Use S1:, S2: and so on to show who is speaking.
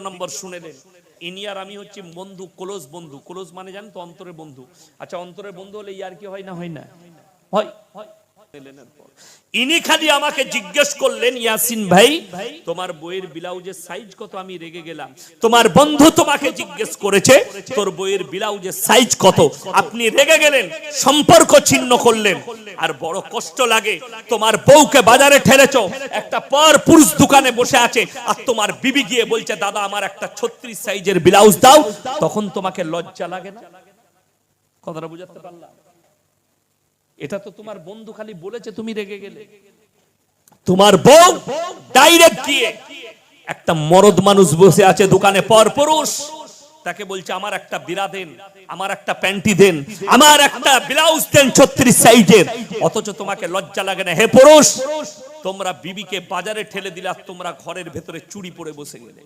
S1: নম্বর শুনেলেন, ইনি আর আমি হচ্ছে বন্ধু ক্লোজ বন্ধু। ক্লোজ মানে জানেন তো, অন্তরের বন্ধু। আচ্ছা অন্তরের বন্ধু হলে ইয়ার কি হয় না হয় না? হয় হয়। ইনি খালি আমাকে জিজ্ঞেস করলেন, ইয়াসিন ভাই, তোমার বইয়ের ব্লাউজের সাইজ কত? আমি রেগে গেলাম। তোমার বন্ধু তোমাকে জিজ্ঞেস করেছে, তোর বইয়ের ব্লাউজের সাইজ কত? আপনি রেগে গেলেন, সম্পর্ক ছিন্ন করলেন। আর বড় কষ্ট লাগে, তোমার বউকে বাজারে ঠেলেছ, একটা পর পুরুষ দোকানে বসে আছে, আর তোমার বিবি গিয়ে বলছে, দাদা, আমার একটা ছত্রিশ সাইজের ব্লাউজ দাও। তখন তোমাকে লজ্জা লাগে না? কথাটা বুঝাতে পারলাম? এটা তো তোমার বন্ধু খালি বলেছে তুমি রেগে গেলে। তোমার বউ ডাইরেক্ট গিয়ে একটা মরদ মানুষ বসে আছে দোকানে, পর পুরুষ। তাকে বলছে, আমার একটা বিরা দেন, আমার একটা প্যান্টি দেন, আমার একটা ব্লাউজ দেন ছত্রিশ সাইজের। অথচ তোমাকে লজ্জা লাগে না, হে পুরুষ? তোমরা বিবিকে বাজারে ঠেলে দিলে তোমরা ঘরের ভেতরে চুরি পরে বসে গেলে।